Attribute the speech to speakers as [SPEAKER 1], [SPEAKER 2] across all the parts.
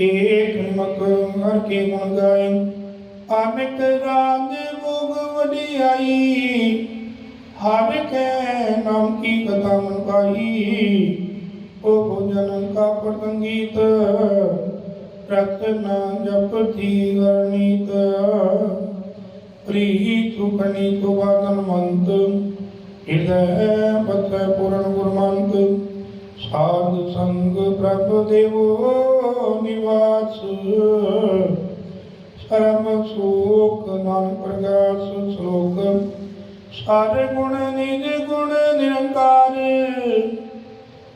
[SPEAKER 1] ਏਕ ਨਿਮਕ ਹਰ ਕੇ ਗੁਣ ਗਾਏ ਅਨੇਕ ਰਾਜ ਭੋਗ ਵਡਿਆਈ, ਹਰ ਕੇ ਨਾਮ ਕੀ ਕਥਾ ਮਨ ਪਾਈ ਓ ਭੋਜਨ ਕਾ ਪ੍ਰਤੰਗੀਤ ਰਤਨ ਜਪਤੀ ਗਰਣੀਤ ਪ੍ਰੀਤ ਉਪਨੀ ਤੋ ਮੰਤ, ਹਿਰਦੈ ਬਤ ਪੂਰਨ ਗੁਰਮੰਤ, ਸਾਧ ਸੰਗ ਪ੍ਰਭ ਦੇਵੋ। ਨਿਵਾਸ। ਸਰਮ ਸੂਖ ਨਾਨਕ ਪ੍ਰਗਾਸ ਸ਼ਲੋਕ ਸਾਰੇ ਗੁਣ ਨਿਜ ਗੁਣ ਨਿਰੰਕਾਰ।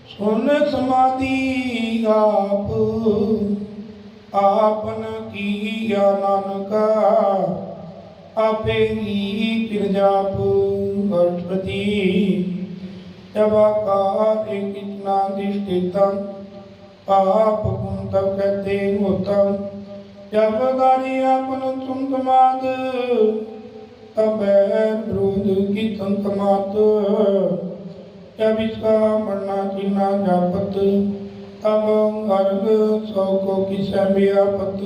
[SPEAKER 1] ਸੁਨ ਸਮਾਧੀ ਆਪ। ਆਪਨ ਕੀਆ ਨਾਨਕਾ। ਆਪੇ ਹੀ ਫਿਰ ਅਰਥਪਤੀ ਜਬ ਆਕਾਰ ਇੱਕ ਇਤਨਾ ਪਾਪ ਗੁਣ ਤਬ ਕਹਤੇ ਜਬ ਦਾਰੀ ਆਪਨ ਤੁਮ ਕਮਾਦ ਤਬੈ ਵਿਰੋਧ ਕੀ ਤੰਕ ਮਾਤ। ਜਬ ਮਰਨਾ ਚੀਨਾ ਜਾਪਤ, ਤਬ ਅਰਗ ਸੋ ਕੋ ਕਿਸੈ ਬਿਆਪਤ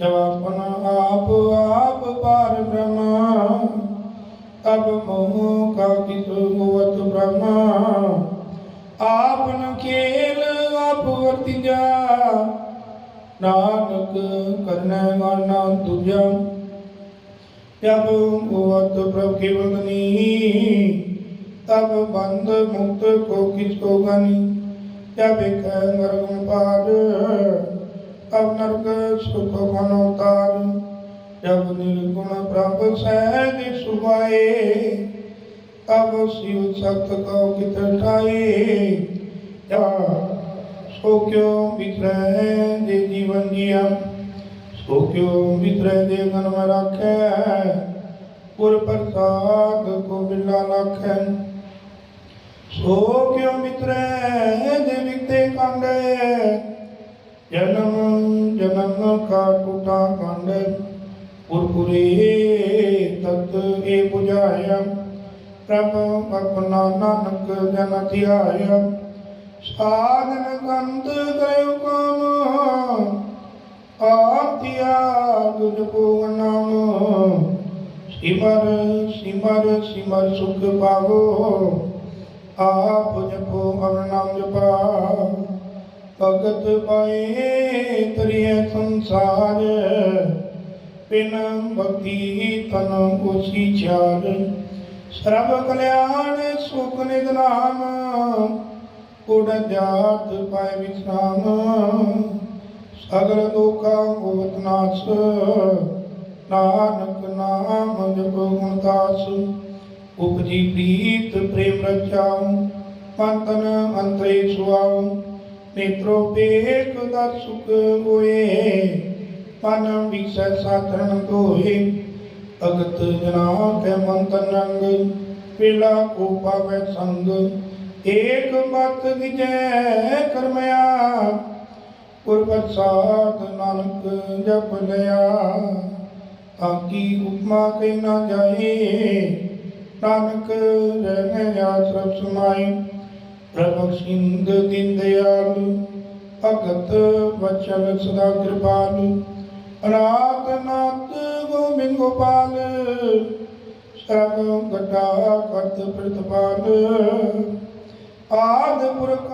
[SPEAKER 1] ਜਬ ਆਪਨ ਆਪ ਆਪ ਪਾਰ ਬ੍ਰਹਮ, ਤਬ ਮੋਹ ਕਾ ਕਿਸ ਹੋਵਤ ਬ੍ਰਹਮ। ਆਪਨ ਖੇਲ ਆਪ ਵਰਤਿਜਾ। ਨਾਨਕ ਕਰਨੈ ਗਾਨਾ ਤੁਜਾ। ਜਬ ਹੋਵਤ ਪ੍ਰਭ ਕੀ ਵੰਦਨੀ, ਤਬ ਬੰਦ ਮੁਕਤ ਕੋ ਕਿਸ ਕੋ ਗਾਨੀ। ਜਬ ਇੱਕ ਨਰਗਮ ਪਾਰ ਤਬ ਨਰਕ ਸੁਖ ਮਨ ਉਤਾਰ ਜਬ ਨਿਰਗੁਣ ਪ੍ਰਭ ਸਹਿਜ ਸੁਭਾਏ ਤਬ ਸਿਵ ਸਤ ਕਉ ਕਿਤ ਠਾਏ ਜਾ ਸੋ ਕਿਉ ਵਿਤਰੈ ਦੇ ਜੀਵਨ ਜੀਆ? ਸੋ ਕਿਉ ਵਿਤਰੈ ਦੇ ਗਨ ਮ ਰਾਖੈ? ਗੁਰ ਪ੍ਰਸਾਦ ਕੋ ਬਿਲਾ ਲਖੈ ਸੋ ਕਿਉ ਮਿਤਰੈ ਦੇ ਵਿਕਤੇ ਕਾਂਡੇ? ਜਨਮ ਜਨਮ ਕਾ ਟੁਟਾ ਕਾਂਡੇ। ਪੁਰਪੁਰੇ ਤਤ ਏ 부ਝਾਇਆ ਪ੍ਰਭ ਆਪਣਾ ਨਾਨਕ ਜਨ ਧਿਆਇਆ। ਸਾਧਨ ਗੰਧ ਗਇਓ ਕਾਮ, ਆਪ ਤਿਆਗ ਜਪੋ ਨਾਮ। ਸਿਮਰ ਸਿਮਰ ਸਿਮਰ ਸੁਖ ਪਾਵੋ, ਆਪ ਜਪੋ ਅਵਰ ਨਾਮ ਜਪਾ। ਭਗਤ ਪਾਏ ਤਰੀਏ ਸੰਸਾਰ ਬਿਨ ਭਗਤੀ ਤਨ ਕੋਸੀ ਚਾਰ ਸਰਬ ਕਲਿਆਣ ਸੁਖ ਨਿਦ ਨਾਮ ਉਡ ਜਾਤ ਪਾਏ ਵਿਸਰਾਮ ਸਗਲ ਦੋਖਾ ਹੋਵਤ ਨਾਸ, ਨਾਨਕ ਨਾਮ ਜਪੋ ਗੁਣ ਦਾਸ। ਉਪਜੀ ਪ੍ਰੀਤ ਪ੍ਰੇਮ ਰਚਾਉ ਮਨ ਤਨ ਅੰਤਰੇ ਸੁਆਉ। ਨੇਤਰੋ ਪੇਖ ਦਰ ਸੁਖ ਹੋਏ, ਮਨ ਵਿਸੈ ਸਾਧਨ ਧੋਏ। ਭਗਤ ਜਨਾ ਕੈ ਮਨ ਰੰਗ ਪੀਲਾ ਕੋ ਪਾਵੈ ਸੰਗ। ਏਕ ਮਤ ਵਿਜੈ ਕਰਮਿਆ ਗੁਰ ਪ੍ਰਸਾਦ ਨਾਨਕ ਜਪ ਲਿਆ। ਆਕੀ ਉਪਮਾ ਕੇ ਨਾ ਜਾਏ, ਨਾਨਕ ਰਹਿ ਆਸਰਬ ਸਮਾਈ ਪ੍ਰਭ ਸਿੰਧ ਦਿਨ ਦਿਆਲ, ਭਗਤ ਵਚਨ ਸਦਾ ਕਿਰਪਾਲ। ਅਨਾਥ ਨਾਤ ਗੋਬਿੰਦ ਗੋਪਾਲ ਸਰਬ ਗੱਡਾ ਕਰਤ ਪ੍ਰਤਪਾਲ। ਆਦ ਪੁਰਖ